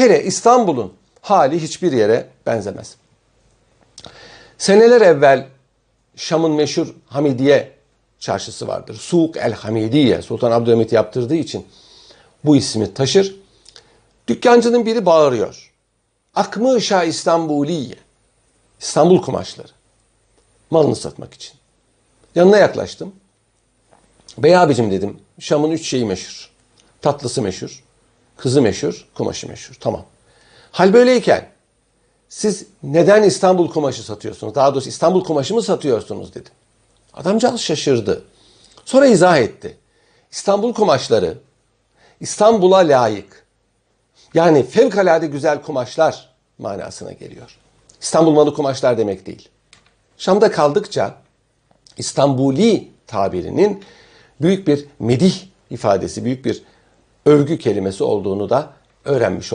Hele İstanbul'un hali hiçbir yere benzemez. Seneler evvel Şam'ın meşhur Hamidiye çarşısı vardır. Suk el Hamidiye Sultan Abdülhamit yaptırdığı için bu ismi taşır. Dükkancının biri bağırıyor. Akmışa İstanbuliye. İstanbul kumaşları. Malını satmak için. Yanına yaklaştım. Bey abicim dedim. Şam'ın üç şeyi meşhur. Tatlısı meşhur. Kızı meşhur. Kumaşı meşhur. Tamam. Hal böyleyken siz neden İstanbul kumaşı satıyorsunuz? Daha doğrusu İstanbul kumaşı mı satıyorsunuz dedim. Adamcağız şaşırdı. Sonra izah etti. İstanbul kumaşları İstanbul'a layık. Yani fevkalade güzel kumaşlar manasına geliyor. İstanbul malı kumaşlar demek değil. Şam'da kaldıkça İstanbuli tabirinin büyük bir medih ifadesi, büyük bir örgü kelimesi olduğunu da öğrenmiş olduk.